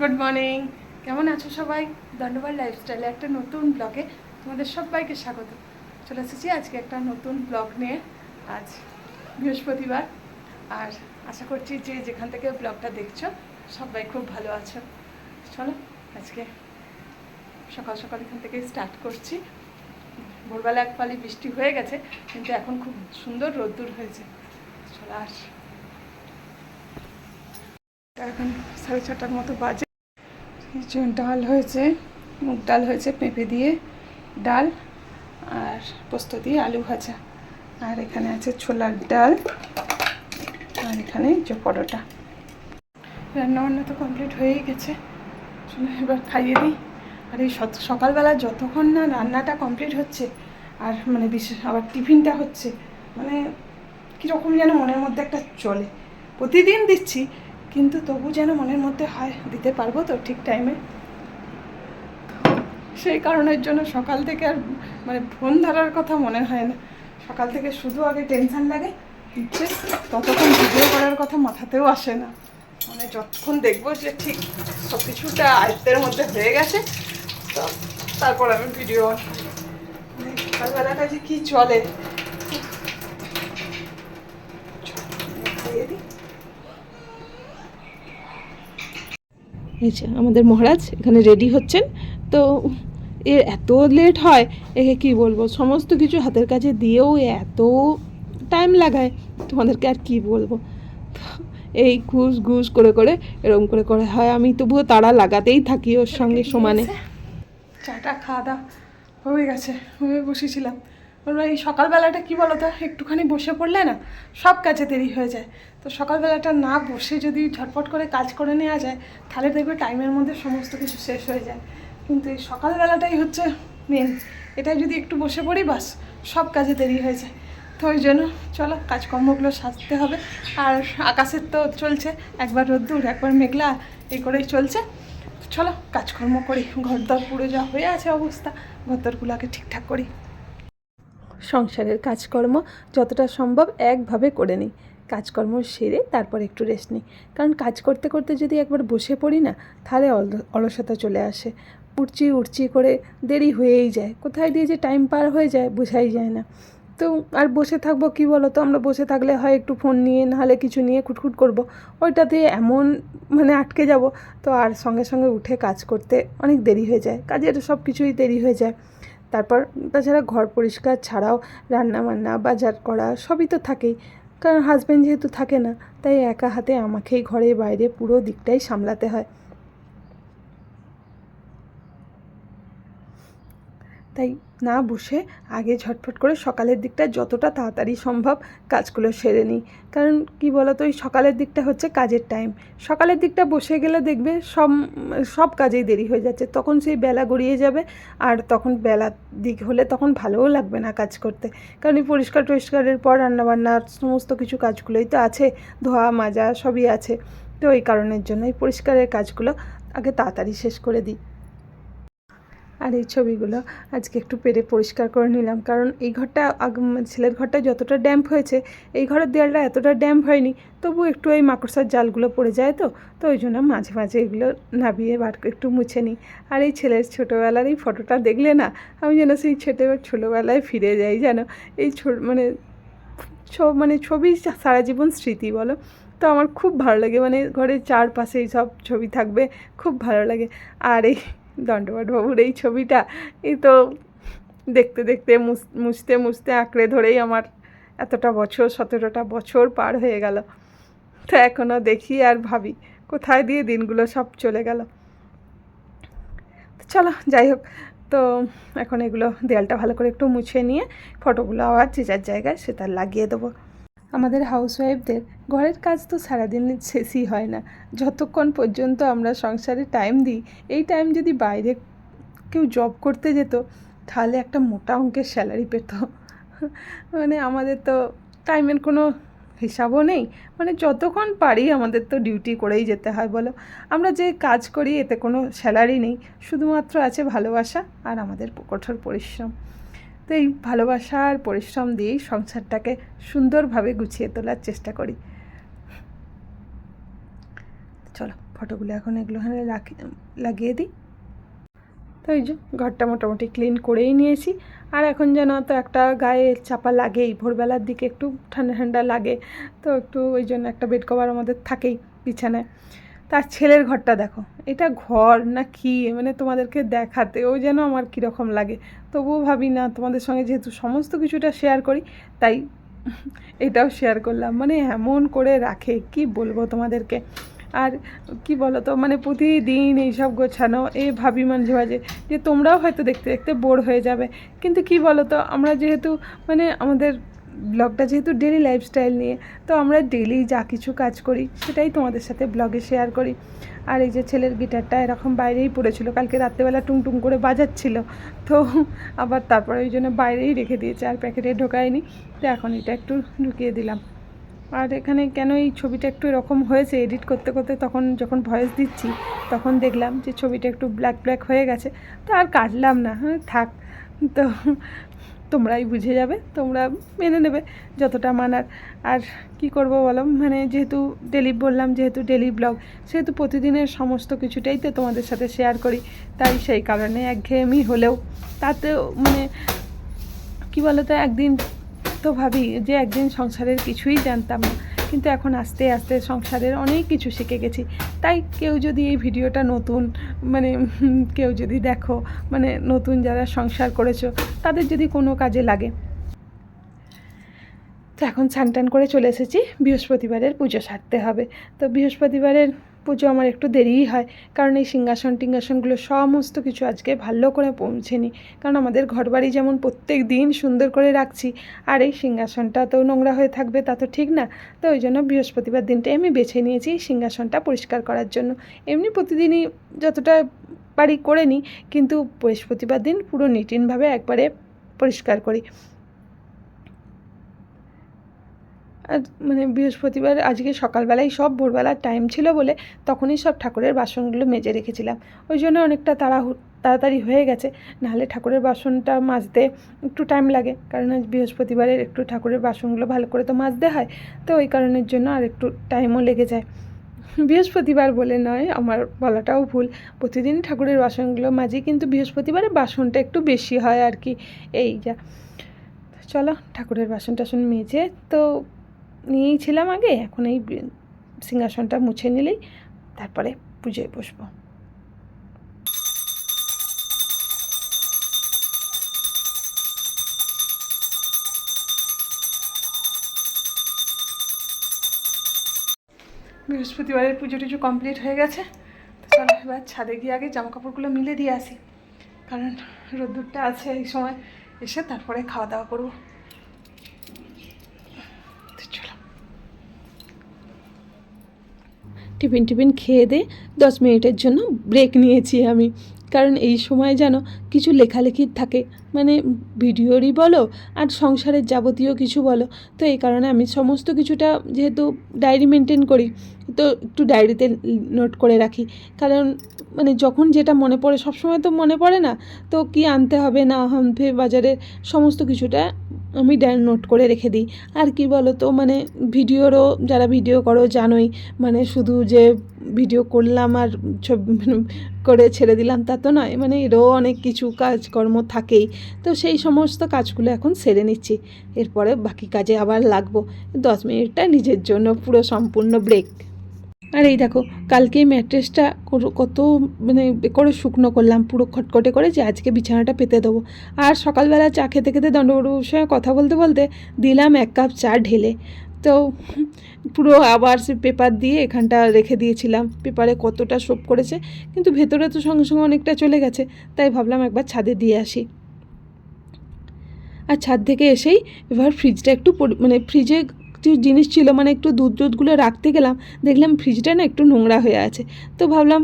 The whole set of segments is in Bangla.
গুড মর্নিং কেমন আছো সবাই? দণ্ডবার লাইফস্টাইলে একটা নতুন ব্লগে তোমাদের সবাইকে স্বাগত। চলে এসেছি আজকে একটা নতুন ব্লগ নিয়ে আজ বৃহস্পতিবার। আর আশা করছি যে যেখান থেকে ব্লগটা দেখছ, সবাই খুব ভালো আছো। চলো আজকে সকাল সকাল এখান থেকে স্টার্ট করছি। ভোরবেলা এক পালি বৃষ্টি হয়ে গেছে, কিন্তু এখন খুব সুন্দর রোদ্দুর হয়েছে। চলো আস। এখন সাড়ে ছটার মতো বাজে। ডাল হয়েছে, মুগ ডাল হয়েছে, পেঁপে দিয়ে ডাল আর পোস্ত দিয়ে আলু ভাজা। আর এখানে আছে ছোলার ডাল আর এখানে যে পরোটা। রান্না বান্না তো কমপ্লিট হয়েই গেছে। চলো এবার খাইয়ে দিই। আর এই সকালবেলা যতক্ষণ না রান্নাটা কমপ্লিট হচ্ছে, আর মানে বিশেষ আবার টিফিনটা হচ্ছে মানে কীরকম যেন মনের মধ্যে একটা চলে। প্রতিদিন দিচ্ছি কিন্তু তবু যেন মনের মধ্যে হয়, দিতে পারব তো ঠিক টাইমে সেই কারণের জন্য সকাল থেকে আর মানে ফোন ধরার কথা মনে হয় না। সকাল থেকে শুধু আগে টেনশন লাগে হচ্ছে ততক্ষণ ভিডিও করার কথা মাথাতেও আসে না। মানে যতক্ষণ দেখব যে ঠিক সব কিছুটা আয়ত্তের মধ্যে হয়ে গেছে, তো তারপর আমি ভিডিও সকালবেলাটা যে কী চলে। খাইয়ে দিই। এই যে আমাদের মহারাজ এখানে রেডি হচ্ছেন। তো এর এত লেট হয় একে কি বলব? সমস্ত কিছু হাতের কাছে দিয়েও এত টাইম লাগায় তোমাদেরকে আর কি বলব? এই ঘুষ ঘুষ করে করে এরকম করে করে হয়। আমি তবুও তারা লাগাতেই থাকি ওর সঙ্গে সমানে। চাটা খাওয়া দাওয়া হয়ে গেছে হয়ে বসেছিলাম। এই সকালবেলাটা কি বলো তো? একটুখানি বসে পড়লে না সব কাজে দেরি হয়ে যায়। তো সকালবেলাটা না বসে যদি ঝটপট করে কাজ করে নেওয়া যায়, তাহলে দেখবে টাইমের মধ্যে সমস্ত কিছু শেষ হয়ে যায়। কিন্তু এই সকালবেলাটাই হচ্ছে মেন এটাই যদি একটু বসে পড়ি, বাস সব কাজে দেরি হয়ে যায়। তো ওই জন্য চলো, কাজকর্মগুলো সাজতে হবে। আর আকাশের তো চলছে, একবার রোদ্দুর, একবার মেঘলা এই করেই চলছে। চলো, কাজকর্ম করি। ঘরদর পুরো যা হয়ে আছে অবস্থা। ঘরদরগুলোকে ঠিকঠাক করি। সংসারের কাজকর্ম যতটা সম্ভব একভাবে করে নিই। কাজকর্ম সেরে তারপর একটু রেস্ট নিই। কারণ কাজ করতে করতে যদি একবার বসে পড়ি না, তাহলে অল- অলসতা চলে আসে। উঠছি উঠছি করে দেরি হয়েই যায়। কোথায় দিয়ে যে টাইম পার হয়ে যায় বোঝাই যায় না। তো আর বসে থাকব কি বলো তো আমরা বসে থাকলে হয় একটু ফোন নিয়ে নাহলে কিছু নিয়ে খুটখুট করব। ওইটাতে এমন মানে আটকে যাব। তো আর সঙ্গে সঙ্গে উঠে কাজ করতে অনেক দেরি হয়ে যায়। কাজের সব কিছুই দেরি হয়ে যায়। তারপর তাছাড়া ঘর পরিষ্কার ছাড়াও রান্না বান্না বাজার করা, সবই তো থাকেই। কারণ হাজব্যান্ড যেহেতু থাকে না, তাই একা হাতে আমাকেই ঘরে বাইরে পুরো দিকটাই সামলাতে হয়। তাই না বসে আগে ঝটফট করে সকালের দিকটা যতটা তাড়াতাড়ি সম্ভব কাজগুলো সেরে নিই। কারণ কি বলতো, ওই সকালের দিকটা হচ্ছে কাজের টাইম সকালের দিকটা বসে গেলে দেখবে সব সব কাজেই দেরি হয়ে যাচ্ছে। তখন সেই বেলা গড়িয়ে যাবে আর তখন বেলার দিক হলে তখন ভালোও লাগবে না কাজ করতে। কারণ এই পরিষ্কার টরিষ্কারের পর রান্নাবান্নার সমস্ত কিছু কাজগুলোই তো আছে, ধোয়া, মাজা সবই আছে। তো এই কারণের জন্য এই পরিষ্কারের কাজগুলো আগে তাড়াতাড়ি শেষ করে দিই। আর এই ছবিগুলো আজকে একটু পেরে পরিষ্কার করে নিলাম। কারণ এই ঘরটা ছেলের ঘরটা যতটা ড্যাম্প হয়েছে, এই ঘরের দেয়ালটা এতটা ড্যাম্প হয়নি তবু একটু এই মাকড়সার জালগুলো পড়ে যায় তো তো ওই জন্য মাঝে মাঝে এগুলো নাবিয়ে বার একটু মুছে নিই। আর এই ছেলের ছোটোবেলার এই ফটোটা দেখলে না, আমি যেন সেই ছোটো, ছোটোবেলায় ফিরে যাই যেন। এই ছো মানে মানে ছবি সারা জীবন স্মৃতি বলো। তো আমার খুব ভালো লাগে মানে ঘরের চারপাশে এই সব ছবি থাকবে, খুব ভালো লাগে। আর এই দণ্ডপাঠবাবুর এই ছবিটা, এই তো দেখতে দেখতে মুছ- মুছতে মুছতে আঁকড়ে ধরেই আমার এতটা বছর, সতেরোটা বছর পার হয়ে গেল। তো এখনও দেখি আর ভাবি, কোথায় দিয়ে দিনগুলো সব চলে গেল। চলো, যাই হোক, তো এখন এগুলো দেয়ালটা ভালো করে একটু মুছে নিয়ে, ফটোগুলো আবার যে যার জায়গায় সেটা লাগিয়ে দেবো। আমাদের হাউসওয়াইফদের, ঘরের কাজ তো সারাদিন শেষই হয় না। যতক্ষণ পর্যন্ত আমরা সংসারে টাইম দিই, এই টাইম যদি বাইরে কেউ জব করতে যেত, তাহলে একটা মোটা অঙ্কের স্যালারি পেত। মানে আমাদের তো টাইমের কোনো হিসাবও নেই। মানে যতক্ষণ পারি আমাদের তো ডিউটি করেই যেতে হয়, বলো। আমরা যে কাজ করি, এতে কোনো স্যালারি নেই। শুধুমাত্র আছে ভালোবাসা আর আমাদের কঠোর পরিশ্রম। তো এই ভালোবাসা আর পরিশ্রম দিয়েই সংসারটাকে সুন্দরভাবে গুছিয়ে তোলার চেষ্টা করি। চলো, ফটোগুলো এখন এগুলোখানে রাখি, লাগিয়ে দিই। তো এই যে, ঘরটা মোটামুটি ক্লিন করেই নিয়েছি। আর এখন যেন তো একটা গায়ে চাপা লাগেই, ভোরবেলার দিকে একটু ঠান্ডা ঠান্ডা লাগে। তো একটু ওই জন্য একটা বেড কভার আমাদের থাকেই বিছানায়। তার ছেলের ঘরটা দেখো। এটা ঘর না কি? মানে তোমাদেরকে দেখাতেও যেন আমার কীরকম লাগে। তবুও ভাবি না, তোমাদের সঙ্গে যেহেতু সমস্ত কিছুটা শেয়ার করি, তাই এটাও শেয়ার করলাম। মানে এমন করে রাখে, কি বলব তোমাদেরকে? আর কি বলো তো মানে প্রতিদিন এইসব গোছানো, এ ভাবি মাঝে মাঝে যে তোমরাও হয়তো দেখতে দেখতে বোর হয়ে যাবে। কিন্তু কি বলো তো আমরা যেহেতু মানে আমাদের ব্লগটা যেহেতু ডেলি লাইফস্টাইল নিয়ে, তো আমরা ডেলি যা কিছু কাজ করি সেটাই তোমাদের সাথে ব্লগে শেয়ার করি। আর এই যে ছেলের গিটারটা এরকম বাইরেই পড়েছিল, কালকে রাত্রেবেলা টুং টুং করে বাজাচ্ছিল, তো আবার তারপরে ওই জন্য বাইরেই রেখে দিয়েছে, আর প্যাকেটে ঢোকায়নি। তো এখন এটা একটু ঢুকিয়ে দিলাম। আর এখানে কেন এই ছবিটা একটু এরকম হয়েছে এডিট করতে করতে তখন যখন ভয়েস দিচ্ছি, তখন দেখলাম যে ছবিটা একটু ব্ল্যাক ব্ল্যাক হয়ে গেছে। তো আর কাটলাম না হ্যাঁ থাক। তো তোমরাই বুঝে যাবে, তোমরা মেনে নেবে যতটা মানার। আর কি করব বলো? মানে যেহেতু ডেলি বললাম, যেহেতু ডেলি ব্লগ, সেহেতু প্রতিদিনের সমস্ত কিছুটাই তো তোমাদের সাথে শেয়ার করি। তাই সেই কারণে একঘেয়েমি হলেও তাতেও মানে কি বলো তো একদিন তো ভাবি যে একদিন সংসারের কিছুই জানতাম না। কিন্তু এখন আস্তে আস্তে সংসারের অনেক কিছু শিখে গেছি। তাই কেউ যদি এই ভিডিওটা নতুন মানে কেউ যদি দেখো মানে নতুন যারা সংসার করেছ, তাদের যদি কোনো কাজে লাগে। তো এখন স্নান টান করে চলে এসেছি, বৃহস্পতিবারের পুজো সারতে হবে। তো বৃহস্পতিবারের পুজো আমার একটু দেরিই হয়, কারণ এই সিংহাসন টিংহাসনগুলো সমস্ত কিছু আজকে ভালো করে পৌঁছেনি। কারণ আমাদের ঘরবাড়ি যেমন প্রত্যেক দিন সুন্দর করে রাখছি, আর এই সিংহাসনটা তো নোংরা হয়ে থাকবে তা তো ঠিক না। তো ওই জন্য বৃহস্পতিবার দিনটাই আমি বেছে নিয়েছি এই সিংহাসনটা পরিষ্কার করার জন্য। এমনি প্রতিদিনই যতটা পারি করে নিই, কিন্তু বৃহস্পতিবার দিন পুরো নিটিনভাবে একবারে পরিষ্কার করি আর মানে বৃহস্পতিবার, আজকে সকালবেলায় সব ভোরবেলার টাইম ছিল বলে তখনই সব ঠাকুরের বাসনগুলো মেজে রেখেছিলাম। ওই জন্য অনেকটা তাড়াহু, তাড়াতাড়ি হয়ে গেছে। নাহলে ঠাকুরের বাসনটা মাজতে একটু টাইম লাগে। কারণ আজ বৃহস্পতিবারের একটু ঠাকুরের বাসনগুলো ভালো করে তো মাজতে হয়। তো ওই কারণের জন্য আর একটু টাইমও লেগে যায়। বৃহস্পতিবার বলে নয়, আমার বলাটাও ভুল। প্রতিদিন ঠাকুরের বাসনগুলো মাজি, কিন্তু বৃহস্পতিবারে বাসনটা একটু বেশি হয় আর কি। এই যা। চলো, ঠাকুরের বাসন টাসন মেজে তো নিয়েই ছিলাম আগে, এখন এই সিংহাসনটা মুছে নিলেই তারপরে পুজোয় বসবো। বৃহস্পতিবারের পুজো টুজো কমপ্লিট হয়ে গেছে। তো চলো এবার ছাদে গিয়ে আগে জামা কাপড়গুলো মিলে দিয়ে আসি। কারণ রোদ্দুরটা আছে এই সময়, এসে তারপরে খাওয়া দাওয়া করব তো চলো টিফিন টিফিন খেয়ে দে, দশ মিনিটের জন্য ব্রেক নিয়েছি আমি। কারণ এই সময় যেন কিছু লেখালেখির থাকে মানে ভিডিওরই বলো আর সংসারের যাবতীয় কিছু বলো। তো এই কারণে আমি সমস্ত কিছুটা যেহেতু ডায়েরি মেনটেন করি, তো একটু ডায়েরিতে নোট করে রাখি। কারণ মানে যখন যেটা মনে পড়ে, সবসময় তো মনে পড়ে না। তো কি আনতে হবে, না হবে, বাজারের সমস্ত কিছুটা আমি ড্যান নোট করে রেখে দিই। আর কি বলো তো মানে ভিডিওরও যারা ভিডিও করো জানোই মানে শুধু যে ভিডিও করলাম আর ছবি মানে করে ছেড়ে দিলাম তা তো নয় মানে এরও অনেক কিছু কাজকর্ম থাকেই। তো সেই সমস্ত কাজগুলো এখন সেরে নিচ্ছি। এরপরে বাকি কাজে আবার লাগবো। দশ মিনিটটা নিজের জন্য পুরো সম্পূর্ণ ব্রেক আর এই দেখো, কালকে ম্যাট্রেসটা কত মানে করে শুকনো করলাম, পুরো খটখটে করে যে আজকে বিছানাটা পেতে দেবো। আর সকালবেলা চা খেতে খেতে দণ্ডবাবুর সঙ্গে কথা বলতে বলতে দিলাম এক কাপ চা ঢেলে। তো পুরো আবার সে পেপার দিয়ে এখানটা রেখে দিয়েছিলাম। পেপারে কতটা সোপ করেছে, কিন্তু ভেতরে তো সঙ্গে সঙ্গে অনেকটা চলে গেছে, তাই ভাবলাম একবার ছাদে দিয়ে আসি। আর ছাদ থেকে এসেই এবার ফ্রিজটা একটু মানে ফ্রিজে কিছু জিনিস ছিল মানে একটু দুধ দুধগুলো রাখতে গেলাম, দেখলাম ফ্রিজটা না একটু নোংরা হয়ে আছে। তো ভাবলাম,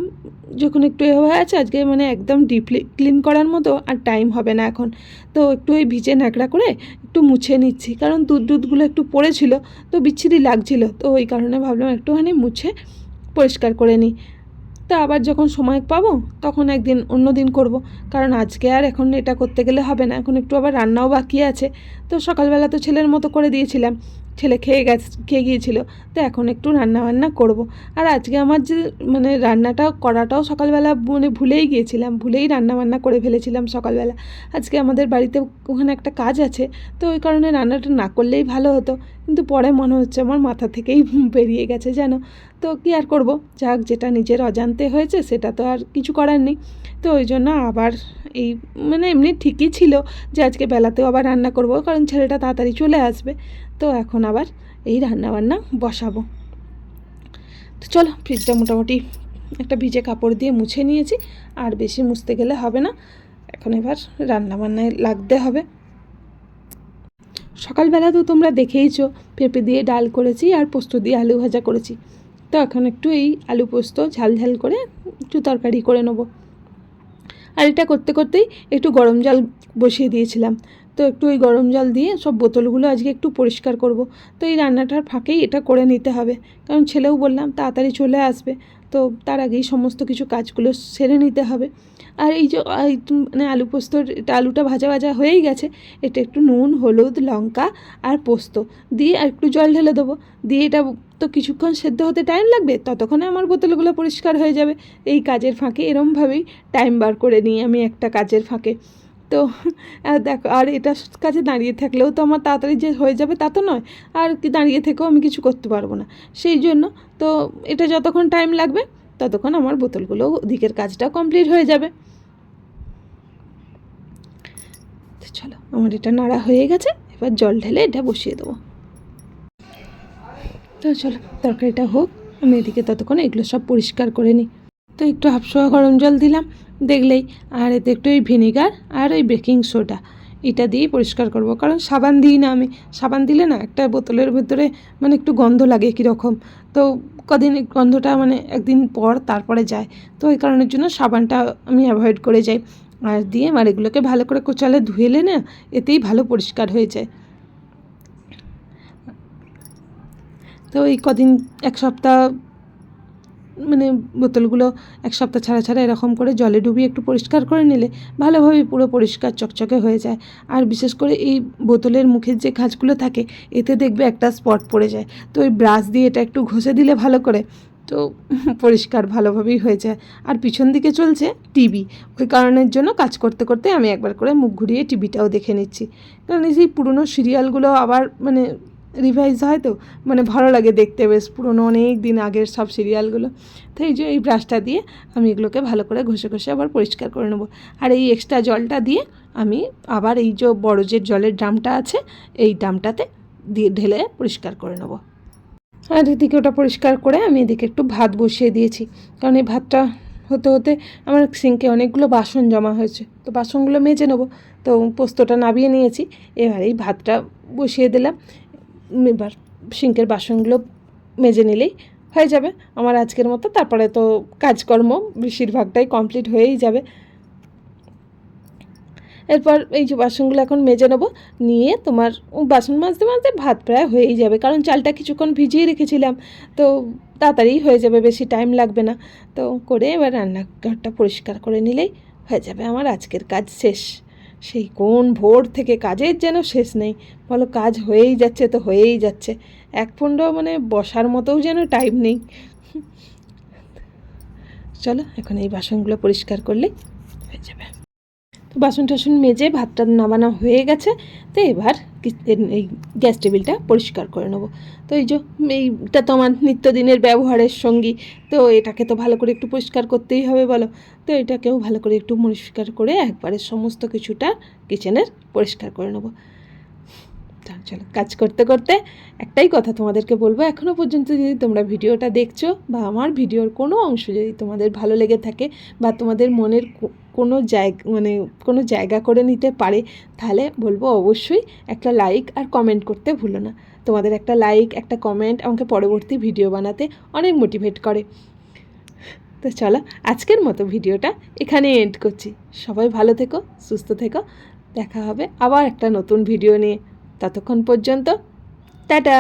যখন একটু এ হয়ে আছে, আজকে মানে একদম ডিপলি ক্লিন করার মতো আর টাইম হবে না এখন। তো একটু ওই ভিজে ন্যাকড়া করে একটু মুছে নিচ্ছি, কারণ দুধ দুধগুলো একটু পড়েছিল, তো বিচ্ছিরি লাগছিল। তো ওই কারণে ভাবলাম একটুখানি মুছে পরিষ্কার করে নিই। তা আবার যখন সময় পাবো, তখন একদিন অন্য দিন করব, কারণ আজকে আর এখন এটা করতে গেলে হবে না। এখন একটু আবার রান্নাও বাকি আছে। তো সকালবেলা তো ছেলের মতো করে দিয়েছিলাম। ছেলে খেয়ে গেছে, খেয়ে গিয়েছিল। তো এখন একটু রান্না বান্না করব। আর আজকে আমার যে মানে রান্নাটা করাটাও সকালবেলা মানে ভুলেই গিয়েছিলাম, ভুলেই রান্না বান্না করে ফেলেছিলাম সকালবেলা। আজকে আমাদের বাড়িতে ওখানে একটা কাজ আছে, তো ওই কারণে রান্নাটা না করলেই ভালো হতো। কিন্তু পরে মনে হচ্ছে আমার মাথা থেকেই বেরিয়ে গেছে জানো তো কী আর করব? যাক, যেটা নিজের অজান্তে হয়েছে সেটা তো আর কিছু করার নেই। তো ওই জন্য আবার এই মানে এমনি ঠিকই ছিল যে আজকে বেলাতেও আবার রান্না করব, কারণ ছেলেটা তাড়াতাড়ি চলে আসবে। তো এখন আবার এই রান্না বান্না বসাবো। তো চলো ফ্রিজটা মোটামুটি একটা ভিজে কাপড় দিয়ে মুছে নিয়েছি, আর বেশি মুছতে গেলে হবে না। এখন এবার রান্না বান্নায় লাগতে হবে। সকালবেলা তো তোমরা দেখেইছো, পেঁপে দিয়ে ডাল করেছি আর পোস্ত দিয়ে আলু ভাজা করেছি। তো এখন একটু এই আলু পোস্ত ঝাল ঝাল করে একটু তরকারি করে নেব। আর এটা করতে করতেই একটু গরম জল বসিয়ে দিয়েছিলাম। তো একটু ওই গরম জল দিয়ে সব বোতলগুলো আজকে একটু পরিষ্কার করব। তো এই রান্নাটার ফাঁকেই এটা করে নিতে হবে। কারণ ছেলেও বললাম, তাড়াতাড়ি চলে আসবে। তো তার আগেই সমস্ত কিছু কাজগুলো সেরে নিতে হবে। আর এই যে মানে আলু পোস্তর, এটা আলুটা ভাজা ভাজা হয়েই গেছে। এটা একটু নুন, হলুদ, লঙ্কা আর পোস্ত দিয়ে আর একটু জল ঢেলে দেবো। দিয়ে এটা তো কিছুক্ষণ সেদ্ধ হতে টাইম লাগবে, ততক্ষণে আমার বোতলগুলো পরিষ্কার হয়ে যাবে। এই কাজের ফাঁকে এরমভাবেই টাইম বার করে নিই আমি একটা কাজের ফাঁকে। তো দেখো, আর এটা কাছে দাঁড়িয়ে থাকলেও তো আমার তাড়াতাড়ি যে হয়ে যাবে তা তো নয়। আর কি দাঁড়িয়ে থেকেও আমি কিছু করতে পারব না। সেই জন্য তো এটা যতক্ষণ টাইম লাগবে, ততক্ষণ আমার বোতলগুলো ওদিকের কাজটা কমপ্লিট হয়ে যাবে। চলো, আমার এটা নাড়া হয়ে গেছে, এবার জল ঢেলে এটা বসিয়ে দেবো। তো চলো, তরকারিটা হোক, আমি এদিকে ততক্ষণ এগুলো সব পরিষ্কার করে নিই। তো একটু হাফসোয়া গরম জল দিলাম, দেখলেই আর এতে একটু ওই ভিনিগার আর ওই বেকিং সোডা, এটা দিয়েই পরিষ্কার করব। কারণ সাবান দিই না আমি। সাবান দিলে না একটা বোতলের ভেতরে মানে একটু গন্ধ লাগে কীরকম। তো কদিন গন্ধটা মানে একদিন পর তারপরে যায়। তো ওই কারণের জন্য সাবানটা আমি অ্যাভয়েড করে যাই। আর দিয়ে আমার এগুলোকে ভালো করে কোচালে ধুয়েলে না এতেই ভালো পরিষ্কার হয়ে যায়। তো এই কদিন, এক সপ্তাহ মানে বোতলগুলো এক সপ্তাহ ছাড়া ছাড়া এরকম করে জলে ডুবিয়ে একটু পরিষ্কার করে নিলে ভালোভাবে পুরো পরিষ্কার চকচকে হয়ে যায়। আর বিশেষ করে এই বোতলের মুখের যে কাজগুলো থাকে, এতে দেখবে একটা স্পট পড়ে যায়। তো ওই ব্রাশ দিয়ে এটা একটু ঘষে দিলে ভালো করে, তো পরিষ্কার ভালোভাবেই হয়ে যায়। আর পিছন দিকে চলছে টিভি। ওই কারণের জন্য কাজ করতে করতে আমি একবার করে মুখ ঘুরিয়ে টিভিটাও দেখে নিচ্ছি। কারণ এই সেই পুরনো সিরিয়ালগুলো আবার মানে রিভাইজ হয় তো মানে ভালো লাগে দেখতে বেশ পুরনো অনেক দিন আগের সব সিরিয়ালগুলো তো এই যে এই ব্রাশটা দিয়ে আমি এগুলোকে ভালো করে ঘষে ঘষে আবার পরিষ্কার করে নেব। আর এই এক্সট্রা জলটা দিয়ে আমি আবার এই যে বড় যে জলের ড্রামটা আছে, এই ড্রামটাতে দিয়ে ঢেলে পরিষ্কার করে নেব। আর এদিকে ওটা পরিষ্কার করে আমি এদিকে একটু ভাত বসিয়ে দিয়েছি। কারণ এই ভাতটা হতে হতে আমার সিঙ্কে অনেকগুলো বাসন জমা হয়েছে। তো বাসনগুলো মেজে নেব। তো পোস্তটা নাবিয়ে নিয়েছি। এবার এই ভাতটা বসিয়ে দিলাম। সিঙ্কের বাসনগুলো মেজে নিলেই হয়ে যাবে। আমার আজকের মতো, তারপরে তো কাজকর্ম বেশিরভাগটাই কমপ্লিট হয়েই যাবে। এরপর এই যে বাসনগুলো এখন মেজে নেব, নিয়ে তোমার বাসন মাজতে মাজতে ভাত প্রায় হয়েই যাবে, কারণ চালটা কিছুক্ষণ ভিজিয়ে রেখেছিলাম, তো তাড়াতাড়ি হয়ে যাবে, বেশি টাইম লাগবে না। তো করে এবার রান্নাঘরটা পরিষ্কার করে নিলেই হয়ে যাবে আমার আজকের কাজ শেষ। সেই কোন ভোর থেকে কাজের যেন শেষ নেই। বলো কাজ হয়েই যাচ্ছে তো হয়েই যাচ্ছে। এক পণ্ড মানে বসার মতোও যেন টাইম নেই। চলো, এখন এই বাসনগুলো পরিষ্কার করলে হয়ে যাবে। তো বাসন টাসন মেজে ভাতটা নামানো হয়ে গেছে। তো এবার এই গ্যাস টেবিলটা পরিষ্কার করে নেব। তো এই যে, এইটা তো আমার নিত্যদিনের ব্যবহারের সঙ্গী। তো এটাকে তো ভালো করে একটু পরিষ্কার করতেই হবে বলো। তো এটাকেও ভালো করে একটু পরিষ্কার করে একবারে সমস্ত কিছুটা কিচেনের পরিষ্কার করে নেব। চলো, কাজ করতে করতে একটাই কথা তোমাদেরকে বলব। এখনও পর্যন্ত যদি তোমরা ভিডিওটা দেখছ বা আমার ভিডিওর কোনো অংশ যদি তোমাদের ভালো লেগে থাকে বা তোমাদের মনের কোনো জায়গা মানে কোনো জায়গা করে নিতে পারে, তাহলে বলব অবশ্যই একটা লাইক আর কমেন্ট করতে ভুলো না। তোমাদের একটা লাইক একটা কমেন্ট আমাকে পরবর্তী ভিডিও বানাতে অনেক মোটিভেট করে। তো চলো, আজকের মতো ভিডিওটা এখানে এন্ড করছি। সবাই ভালো থেকো, সুস্থ থেকো। দেখা হবে আবার একটা নতুন ভিডিও নিয়ে। ততক্ষণ পর্যন্ত, টাটা!